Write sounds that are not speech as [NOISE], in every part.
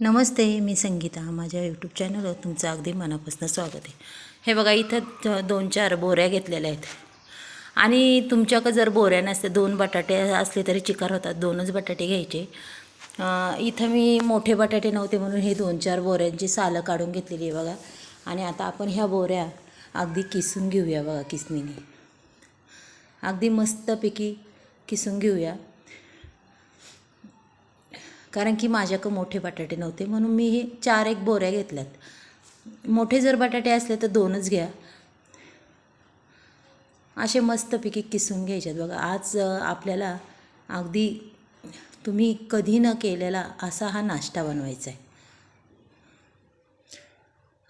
नमस्ते मी संगीता. माझ्या यूट्यूब चॅनलवर तुमचं अगदी मनापासून स्वागत आहे. हे बघा इथं दोन चार बोऱ्या घेतलेल्या आहेत. आणि तुमच्याकडं जर बोऱ्या नसते दोन बटाटे असले तरी चिकार होतात. दोनच बटाटे घ्यायचे. इथं मी मोठे बटाटे नव्हते म्हणून हे दोन चार बोऱ्यांची सालं काढून घेतलेली आहे बघा. आणि आता आपण ह्या बोऱ्या अगदी किसून घेऊया बघा किसणीने. अगदी मस्तपैकी किसून घेऊया. कारण की माझ्याकडं मोठे बटाटे नव्हते म्हणून मी हे चार एक बोऱ्या घेतल्यात. मोठे जर बटाटे असले तर दोनच घ्या. असे मस्तपैकी किसून घ्यायच्यात. बघा आज आपल्याला अगदी तुम्ही कधी न केलेला असा हा नाश्ता बनवायचा आहे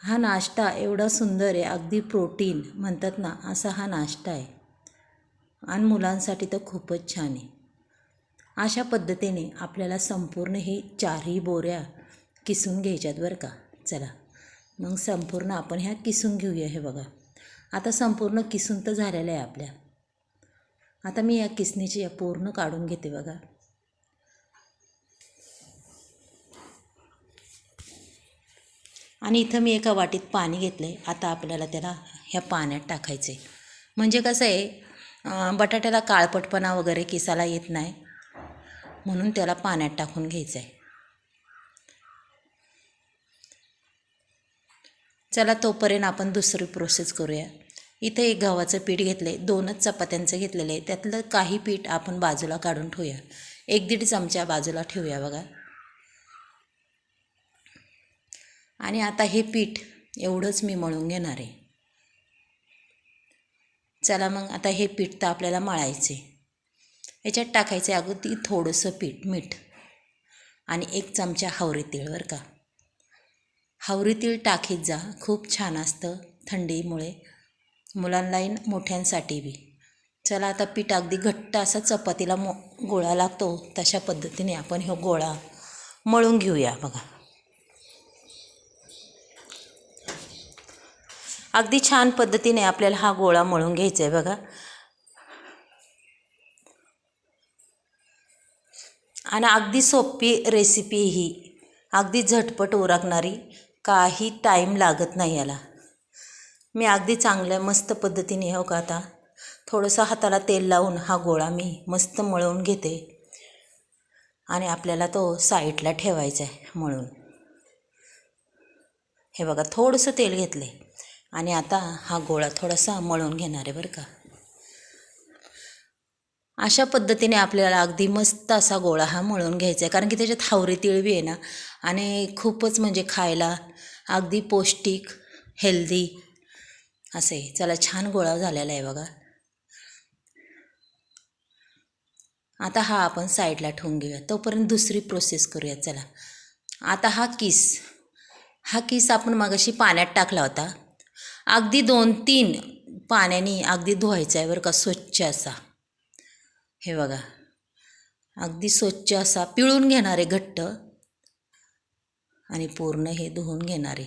हा नाश्ता एवढा सुंदर आहे अगदी प्रोटीन म्हणतात ना असा हा नाश्ता आहे आणि मुलांसाठी तर खूपच छान आहे. अशा पद्धतीने आपल्याला संपूर्ण हे चारही बोऱ्या किसून घ्यायच्यात बरं का? चला. मग संपूर्ण आपण ह्या किसून घेऊया हे बघा. आता संपूर्ण किसून तर झालेलं आहे आपल्या. आता मी या किसणीची या पूर्ण काढून घेते बघा. आणि इथं मी एका वाटीत पाणी घेतलं आहे आता आपल्याला त्याला ह्या पाण्यात टाकायचं आहे म्हणजे कसं आहे बटाट्याला काळपटपणा वगैरे किसाला येत नाही. म्हणून त्याला पाण्यात टाकून घ्यायचं आहे चला तोपर्यंत आपण दुसरी प्रोसेस करूया. इथे एक गव्हाचं पीठ घेतलं आहे दोनच चपात्यांचं घेतलेलं आहे. त्यातलं काही पीठ आपण बाजूला काढून ठेवूया. एक दीड चमचा बाजूला ठेवूया बघा. आणि आता हे पीठ एवढंच मी मळून घेणार आहे. चला मग आता हे पीठ तर आपल्याला मळायचं आहे याच्यात टाकायचं आहे अगदी थोडंसं पीठ मीठ. आणि एक चमचा हावरी तीळ बरं का. हावरी तीळ टाकीत जा खूप छान असतं थंडीमुळे. मुलांनाही मोठ्यांसाठी बी. चला आता पीठ अगदी घट्ट असा चपातीला मो गोळा लागतो तशा पद्धतीने आपण हा गोळा मळून घेऊया बघा. अगदी छान पद्धतीने आपल्याला हा गोळा मळून घ्यायचा आहे बघा. आणि अगदी सोपी रेसिपी ही. अगदी झटपट उरकणारी काही टाईम लागत नाही याला. मी अगदी चांगल्या मस्त पद्धतीने हो का आता? थोडंसं हाताला तेल लावून हा गोळा मी मस्त मळवून घेते. आणि आपल्याला तो साईडला ठेवायचा आहे मळून. हे बघा थोडंसं तेल घेतलं आहे आणि आता हा गोळा थोडासा मळून घेणार आहे बरं का? अशा पद्धतीने आपल्याला अगदी मस्त असा गोळा हा मळून घ्यायचा आहे. कारण की त्याच्यात हावरी तिळवी आहे ना. आणि खूपच म्हणजे खायला अगदी पौष्टिक हेल्दी असे चला छान गोळा झालेला आहे बघा. आता हा आपण साईडला ठेवून घेऊया. तोपर्यंत दुसरी प्रोसेस करूया. चला. आता हा किस. हा किस आपण मगाशी पाण्यात टाकला होता. अगदी दोन तीन पाण्याने अगदी धुवायचा आहे बरं का स्वच्छ असा. हे बघा. अगदी स्वच्छ असा पिळून घेणारे घट्ट आणि पूर्ण हे धुवून घेणारे.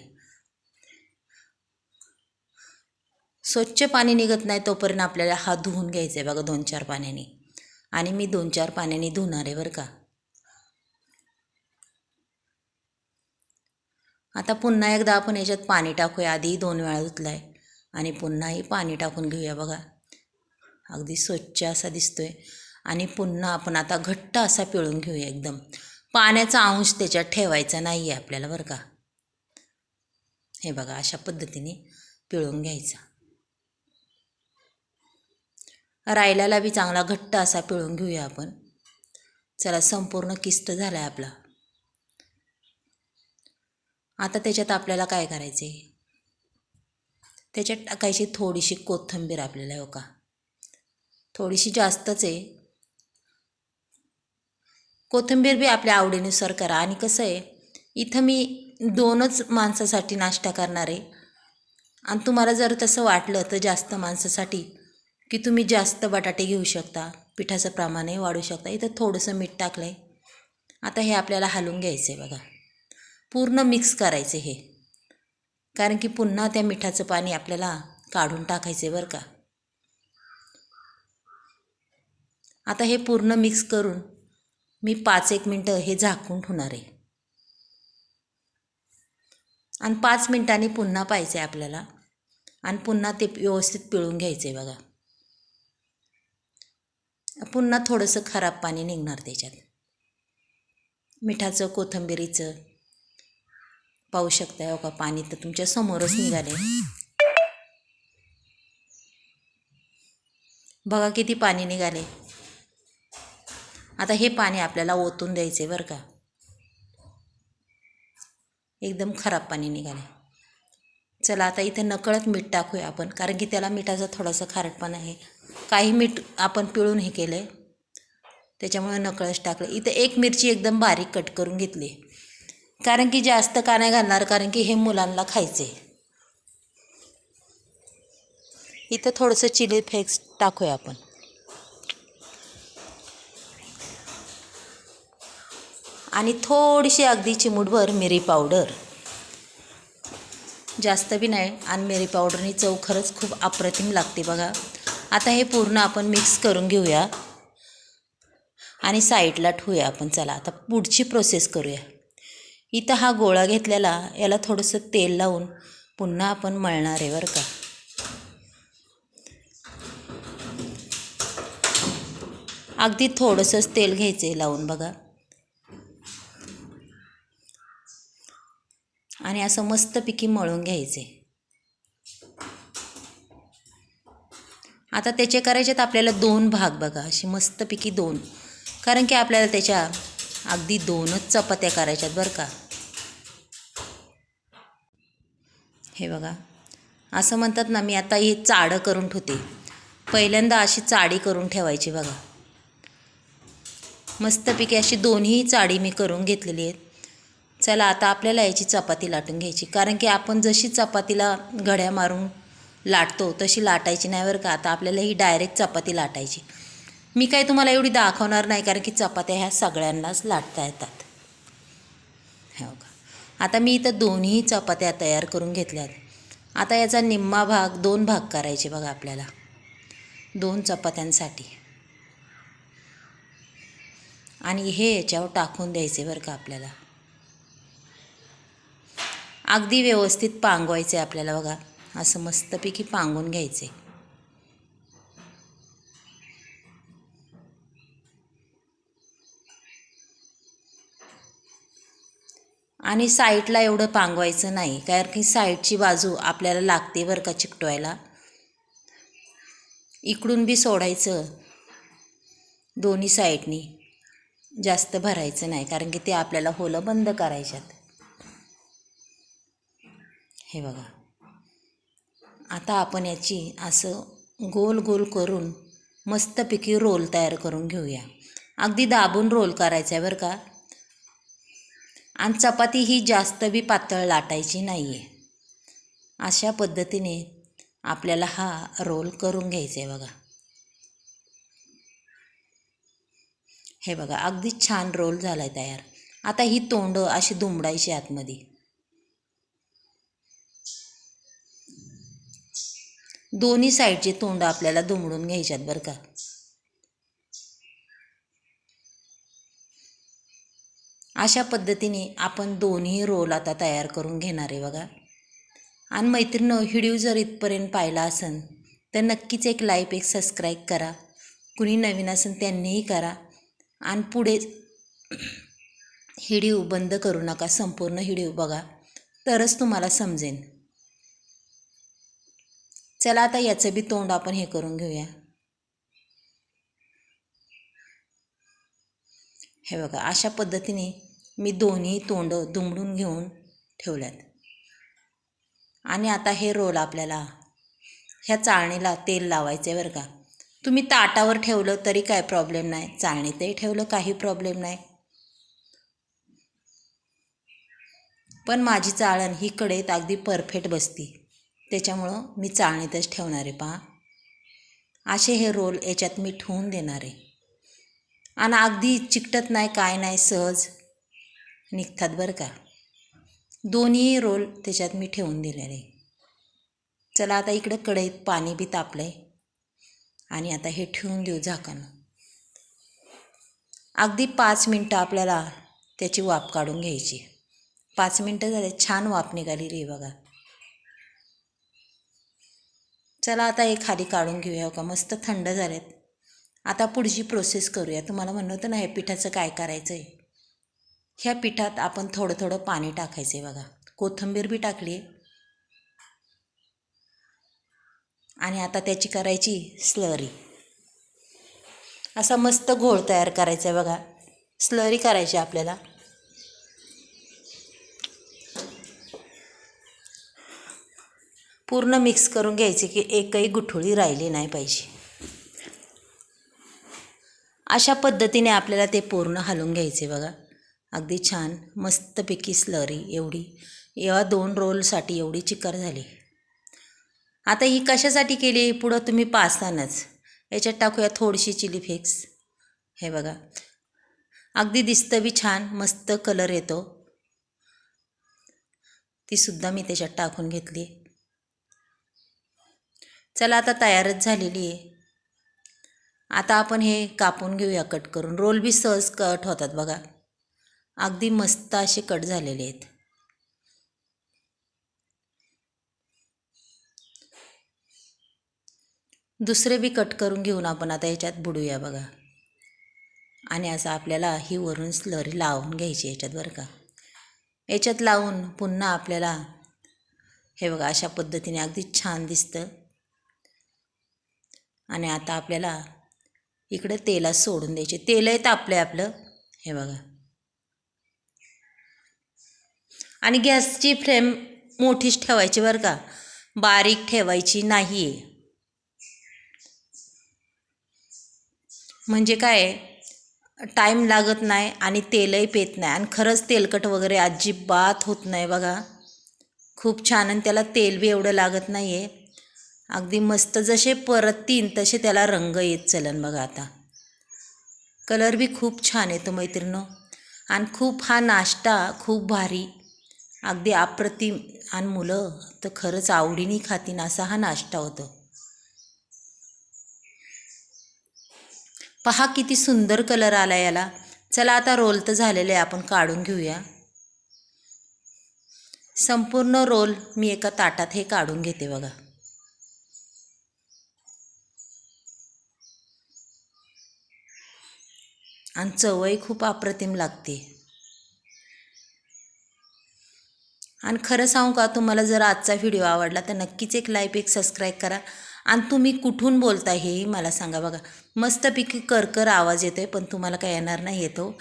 स्वच्छ पाणी निघत नाही तोपर्यंत आपल्याला हा धुवून घ्यायचा आहे बघा दोन चार पाण्याने. आणि मी दोन चार पाण्याने धुणार आहे बरं का. आता पुन्हा एकदा आपण याच्यात पाणी टाकूया. आधी दोन वेळा धुतला आहे आणि पुन्हाही पाणी टाकून घेऊया बघा. अगदी स्वच्छ असा दिसतोय. आणि पुन्हा आपण आता घट्ट असा पिळून घेऊया एकदम. पाण्याचा अंश त्याच्यात ठेवायचा नाही आहे आपल्याला बरं का. हे बघा अशा पद्धतीने पिळून घ्यायचा. रायल्याला बी चांगला घट्ट असा पिळून घेऊया आपण. चला संपूर्ण किस्त झाला आहे आपला. आता त्याच्यात आपल्याला काय करायचं आहे त्याच्यात टाकायची थोडीशी कोथिंबीर आपल्याला हो का? थोडीशी जास्तच आहे. कोथिंबीर बी आपल्या आवडीनुसार करा. आणि कसं आहे इथं मी दोनच माणसासाठी नाश्ता करणार आहे. आणि तुम्हाला जर तसं वाटलं तर जास्त माणसासाठी की तुम्ही जास्त बटाटे घेऊ शकता. पिठाचं प्रमाणही वाढू शकता. इथं थोडंसं मीठ टाकलं आहे आता हे आपल्याला हलवून घ्यायचं आहे बघा. पूर्ण मिक्स करायचे हे. कारण की पुन्हा त्या मिठाचं पाणी आपल्याला काढून टाकायचं आहे बरं का. आता हे पूर्ण मिक्स करून मी पाच एक मिनटं हे झाकून ठेवणार आहे. आणि पाच मिनटांनी पुन्हा पाहिजे आपल्याला. आणि पुन्हा ते व्यवस्थित पिळून घ्यायचं आहे बघा. पुन्हा थोडंसं खराब पाणी निघणार त्याच्यात. मिठाचं कोथिंबिरीचं. पाहू शकता हो का पाणी तर तुमच्या समोरच निघाले बघा किती पाणी निघाले आता हे पाणी आपल्याला ओतून द्यायचे बरं का. एकदम खराब पाणी निघाले चला आता इथे नकळत मीठ टाकूया आपण कारण की त्याला मिठाचा थोडासा खारटपणा आहे. काही मीठ आपण पिळून हे केलं आहे त्याच्यामुळे नकळच टाकलं. इथं एक मिरची एकदम बारीक कट करून घेतली. कारण की जास्त का नाही घालणार कारण की हे मुलांना खायचे इथं थोडंसं चिली फ्लेक्स टाकूया आपण. आणि थोडीशी अगदी चिमूटभर मिरी पावडर. जास्त बी नाही आणि मिरी पावडरनी चव खरंच खूप अप्रतिम लागते बघा. आता हे पूर्ण आपण मिक्स करून घेऊया. आणि साईडला ठेवूया आपण चला आता पुढची प्रोसेस करूया. इथं हा गोळा घेतलेला याला थोडंसं तेल लावून पुन्हा आपण मळणार आहे बरं का. अगदी थोडंसंच तेल घ्यायचं आहे लावून बघा. आणि असं मस्तपैकी मळून घ्यायचे. आता त्याचे करायचे तर आपल्याला दोन भाग बघा असे मस्तपैकी दोन. कारण की आपल्याला त्याच्या अगदी दोनच चपात्या करायच्यात बरं का. हे बघा असं म्हणतात ना मी आता ही चाडं करून ठेवते. पहिल्यांदा अशी चाडी करून ठेवायची बघा. मस्तपैकी अशी दोन्ही चाडी मी करून घेतलेली आहेत. चला आता आपल्याला याची चपाती लाटून घ्यायची. कारण की आपण जशी चपातीला घड्या मारून लाटतो तशी लाटायची नाही बरं का. आता आपल्याला ही डायरेक्ट चपाती लाटायची. मी काही तुम्हाला एवढी दाखवणार नाही कारण की चपात्या ह्या सगळ्यांनाच लाटता येतात. हो का आता मी इथं दोन्ही चपात्या तयार करून घेतल्यात आता याचा निम्मा भाग दोन भाग करायचे बघा आपल्याला. दोन चपात्यांसाठी. आणि हे याच्यावर टाकून द्यायचे बरं का आपल्याला. अगदी व्यवस्थित पांगवायचे आपल्याला बघा. असं मस्तपैकी पांगून घ्यायचे आणि साईडला एवढं पांगवायचं नाही कारण की साईडची बाजू आपल्याला लागते बरं का चिकटवायला. इकडून बी सोडायचं दोन्ही साईडनी. जास्त भरायचं नाही कारण की ते आपल्याला होलं बंद करायच्यात. हे बघा. आता आपण याची असं गोल गोल करून मस्तपैकी रोल तयार करून घेऊया. अगदी दाबून रोल करायचा आहे बरं का. आणि चपाती ही जास्त बी पातळ लाटायची नाही आहे अशा पद्धतीने आपल्याला हा रोल करून घ्यायचा आहे बघा. हे बघा अगदी छान रोल झाला आहे तयार. आता ही तोंडं अशी दुमडायची आतमध्ये. दोन्ही साईडची तोंड आपल्याला दुमडून घ्यायच्यात बरं का. अशा पद्धतीने आपण दोन्ही रोल आता तयार करून घेणार आहे बघा. आणि मैत्रिणं व्हिडिओ जर इथपर्यंत पाहिला असेल तर नक्कीच एक लाईक एक सबस्क्राईब करा. कुणी नवीन असेल त्यांनीही करा. आणि पुढे [CLEARS THROAT] हिडिओ बंद करू नका संपूर्ण हिडिओ बघा. तरच तुम्हाला समजेन. चला आता याचं बी तोंड आपण हे करून घेऊया. हे बघा अशा पद्धतीने मी दोन्ही तोंड दुमडून घेऊन ठेवल्यात. आणि आता हे रोल आपल्याला ह्या चाळणीला तेल लावायचं आहे बरं का. तुम्ही ताटावर ठेवलं तरी काय प्रॉब्लेम नाही. चाळणीतही ठेवलं काही प्रॉब्लेम नाही. पण माझी चाळण ही कडेत अगदी परफेक्ट बसती. त्याच्यामुळं मी चाळणीतच ठेवणार आहे पहा असे हे रोल याच्यात मी ठेवून देणार आहे. आणि अगदी चिकटत नाही काय नाही सहज निघतात बरं का. दोन्ही रोल त्याच्यात मी ठेवून दिलेले चला आता इकडं कढईत पाणी बी तापलं आहे आणि आता हे ठेवून देऊ झाकण अगदी पाच मिनटं आपल्याला त्याची वाफ काढून घ्यायची. पाच मिनटं झाले छान वाफ निघाली रे बघा. चला आता हे खाली काढून घेऊया का मस्त थंड झालेत. आता पुढची प्रोसेस करूया. तुम्हाला म्हणलं होतं ना हे पिठाचं काय करायचं आहे ह्या पिठात आपण थोडं थोडं पाणी टाकायचं आहे बघा. कोथिंबीर बी टाकली. आहे आणि आता त्याची करायची स्लरी असा मस्त घोळ तयार करायचा आहे बघा. स्लरी करायची आपल्याला. पूर्ण मिक्स करून घ्यायचे की एकही गुठळी राहिली नाही पाहिजे. अशा पद्धतीने आपल्याला ते पूर्ण हलवून घ्यायचे बघा. अगदी छान मस्तपैकी स्लरी एवढी. या दोन रोलसाठी एवढी चिकर झाली. आता ही कशासाठी केली? पुढं तुम्ही पाहतानच. याच्यात टाकूया थोडीशी चिली फ्लेक्स हे बघा. अगदी दिसतं बी छान मस्त कलर येतो. तीसुद्धा मी त्याच्यात टाकून घेतली. चला आता तयारच झालेली आहे. आता आपण हे कापून घेऊया कट करून. रोल बी सहज कट होतात बघा. अगदी मस्त असे कट झालेले आहेत. दुसरे बी कट करून घेऊन आपण आता याच्यात बुडूया बघा. आणि असं आपल्याला ही वरून स्लरी लावून घ्यायची याच्यात बरं का. याच्यात लावून पुन्हा आपल्याला हे बघा अशा पद्धतीने अगदी छान दिसतं. आणि आता आपल्याला इकडं तेलात सोडून द्यायचे. तेलही तापलं आहे आपलं. हे बघा. आणि गॅसची फ्लेम मोठीच ठेवायची बरं का. बारीक ठेवायची नाही आहे म्हणजे काय? टाईम लागत नाही आणि तेलही पेत नाही. आणि खरंच तेलकट वगैरे अजिबात होत नाही बघा. खूप छान. आणि त्याला तेल बी एवढं लागत नाही आहे अगदी मस्त जसे परततीन तसे त्याला रंग येत चलन बघा आता. कलर बी खूप छान येतो मैत्रिणो. आणि खूप हा नाश्ता खूप भारी. अगदी अप्रतिम. आणि मुलं तर खरंच आवडीने खातीन असा हा नाश्ता होतो. पहा किती सुंदर कलर आला याला. चला आता रोल तर झालेले आहे आपण काढून घेऊया. संपूर्ण रोल मी एका ताटात हे काढून घेते बघा. आणि चवही खूप अप्रतिम लागते. आणि खरं सांगू का तुम्हाला जर आजचा व्हिडिओ आवडला तर नक्कीच एक लाईक एक सबस्क्राईब करा. आणि तुम्ही कुठून बोलता हेही मला सांगा बघा. मस्तपैकी करकर आवाज येतो आहे पण तुम्हाला काय येणार नाही येतो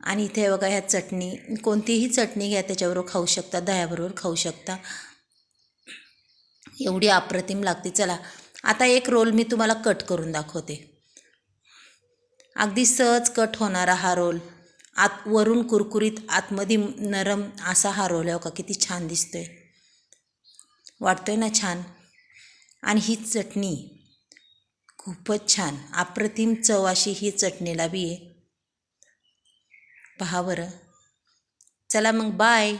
आणि इथे बघा ह्या चटणी कोणतीही चटणी घ्या त्याच्याबरोबर खाऊ शकता दह्याबरोबर खाऊ शकता. एवढी अप्रतिम लागते. चला आता एक रोल मी तुम्हाला कट करून दाखवते. अगदी सहज कट होणारा हा रोल. आत वरून कुरकुरीत आतमध्ये नरम असा हा रोल आहे का किती छान दिसतोय. वाटतोय ना छान? आणि ही चटणी खूपच छान. अप्रतिम चव अशी ही चटणीला बी आहे. पहा बरं. चला मग बाय